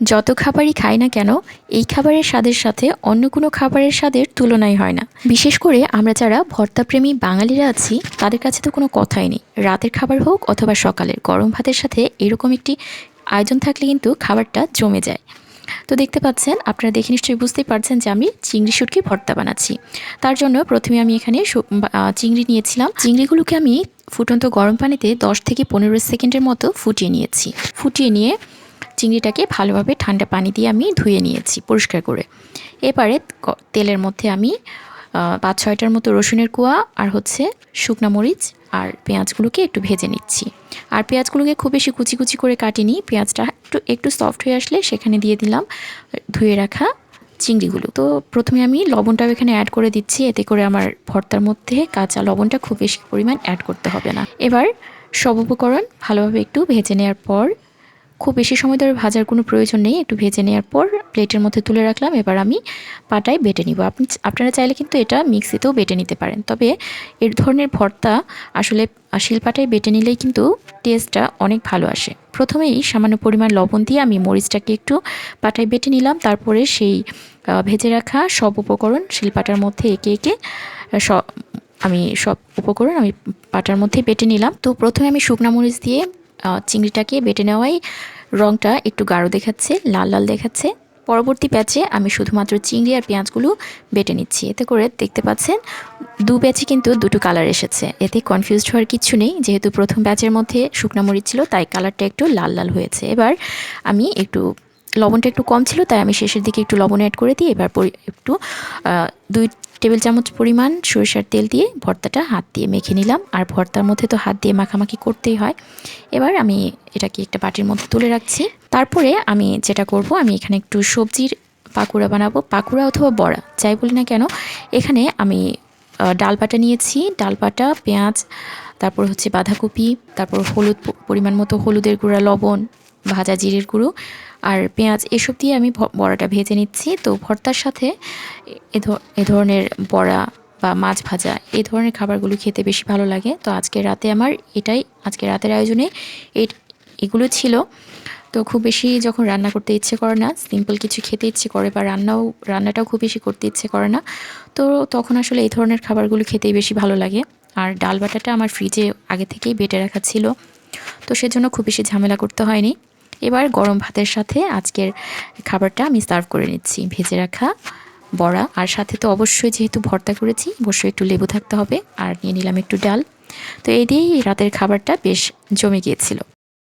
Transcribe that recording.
যত খাবারই খাই না কেন, এই খাবারের স্বাদের সাথে অন্য কোনো খাবারের স্বাদের তুলনাই হয় না। বিশেষ করে আমরা যারা ভর্তাপ্রেমী বাঙালিরা আছি, তাদের কাছে তো কোনো কথাই নেই। রাতের খাবার হোক অথবা সকালের, গরম ভাতের সাথে এরকম একটি আয়োজন থাকলে কিন্তু খাবারটা জমে যায়। তো দেখতে পাচ্ছেন, আপনারা দেখে নিশ্চয়ই বুঝতেই পারছেন যে আমি চিংড়ি শুটকি ভর্তা বানাচ্ছি। তার জন্য প্রথমে আমি এখানে চিংড়ি নিয়েছিলাম। চিংড়িগুলোকে আমি ফুটন্ত গরম পানিতে দশ থেকে পনেরো সেকেন্ডের মতো ফুটিয়ে নিয়েছি। ফুটিয়ে নিয়ে চিংড়িটাকে ভালোভাবে ঠান্ডা পানি দিয়ে আমি ধুয়ে নিয়েছি পরিষ্কার করে। এবারে তেলের মধ্যে আমি পাঁচ ছয়টার মতো রসুনের কুয়া আর হচ্ছে শুকনা মরিচ আর পেঁয়াজগুলোকে একটু ভেজে নিচ্ছি। আর পেঁয়াজগুলোকে খুব বেশি কুচি কুচি করে কাটিনি, পেঁয়াজটা একটু একটু সফট হয়ে আসলে সেখানে দিয়ে দিলাম, ধুয়ে রাখা চিংড়িগুলো। তো প্রথমে আমি লবণটাও এখানে অ্যাড করে দিচ্ছি, এতে করে আমার ভর্তার মধ্যে কাঁচা লবণটা খুব বেশি পরিমাণ অ্যাড করতে হবে না। এবার সব উপকরণ ভালোভাবে একটু ভেজে নেওয়ার পর খুব বেশি সময় ধরে ভাজার কোনো প্রয়োজন নেই, একটু ভেজে নেওয়ার পর প্লেটের মধ্যে তুলে রাখলাম, এবার আমি পাটায় বেটে নিব। আপনি আপনারা চাইলে কিন্তু এটা মিক্সিতেও বেটে নিতে পারেন। তবে এর ধরনের ভর্তা আসলে শিলপাটায় বেটে নিলেই কিন্তু টেস্টটা অনেক ভালো আসে। প্রথমেই সামান্য পরিমাণ লবণ দিয়ে আমি মরিচটাকে একটু পাটায় বেটে নিলাম, তারপরে সেই ভেজে রাখা সব উপকরণ শিলপাটার মধ্যে একে একে আমি সব উপকরণ আমি পাটার মধ্যে বেটে নিলাম। তো প্রথমে আমি শুকনা মরিচ দিয়ে চিংড়িটাকে বেটে নেওয়াই রঙটা একটু গাঢ় দেখাচ্ছে, লাল লাল দেখাচ্ছে। পরবর্তী প্যাচে আমি শুধুমাত্র চিংড়ি আর পেঁয়াজগুলো বেটে নিচ্ছি। এতে করে দেখতে পাচ্ছেন, দু ব্যাচে কিন্তু দুটো কালার এসেছে। এতে কনফিউজড হওয়ার কিছু নেই, যেহেতু প্রথম ব্যাচের মধ্যে শুকনা মরিচ ছিল, তাই কালারটা একটু লাল লাল হয়েছে। এবার আমি একটু লবণটা একটু কম ছিল তাই আমি শেষের দিকে একটু লবণ অ্যাড করে দিই এবার একটু দুই টেবিল চামচ পরিমাণ সরিষার তেল দিয়ে ভর্তাটা হাত দিয়ে মেখে নিলাম। আর ভর্তার মধ্যে তো হাত দিয়ে মাখামাখি করতেই হয়। এবার আমি এটাকে একটা বাটির মধ্যে তুলে রাখছি। তারপরে আমি যেটা করব আমি এখানে একটু সবজির পাকুড়া বানাবো। পাকুড়া অথবা বড়া যাই বলি না কেন এখানে আমি আহ, ডাল বাটা নিয়েছি। ডাল বাটা পেঁয়াজ তারপর হচ্ছে বাঁধাকপি তারপর হলুদ পরিমাণ মতো হলুদের গুঁড়া লবণ ভাজা জিরের গুঁড়ো আর পেঁয়াজ এসব দিয়ে আমি বড়াটা ভেজে নিচ্ছি। তো ভর্তার সাথে এ ধরনের বড়া বা মাছ ভাজা এই ধরনের খাবারগুলো খেতে বেশি ভালো লাগে। তো আজকে রাতে আমার এটাই, আজকে রাতের আয়োজনে এই এগুলো ছিল। তো খুব বেশি যখন রান্না করতে ইচ্ছে করে না, সিম্পল কিছু খেতে ইচ্ছে করে বা রান্নাও, রান্নাটাও খুব বেশি করতে ইচ্ছে করে না, তো তখন আসলে এই ধরনের খাবারগুলো খেতেই বেশি ভালো লাগে। আর ডাল বাটাটা আমার ফ্রিজে আগে থেকেই বেটে রাখা ছিল। তো সেজন্য খুব বেশি ঝামেলা করতে হয়নি। এবার গরম ভাতের সাথে আজকের খাবারটা আমি সার্ভ করে নিচ্ছি। ভেজে রাখা বড়া। আর সাথে তো অবশ্যই যেহেতু ভর্তা করেছি, অবশ্যই একটু লেবু থাকতে হবে। আর নিয়ে নিলাম একটু ডাল। তো এই দিয়েই রাতের খাবারটা বেশ জমে গিয়েছিল।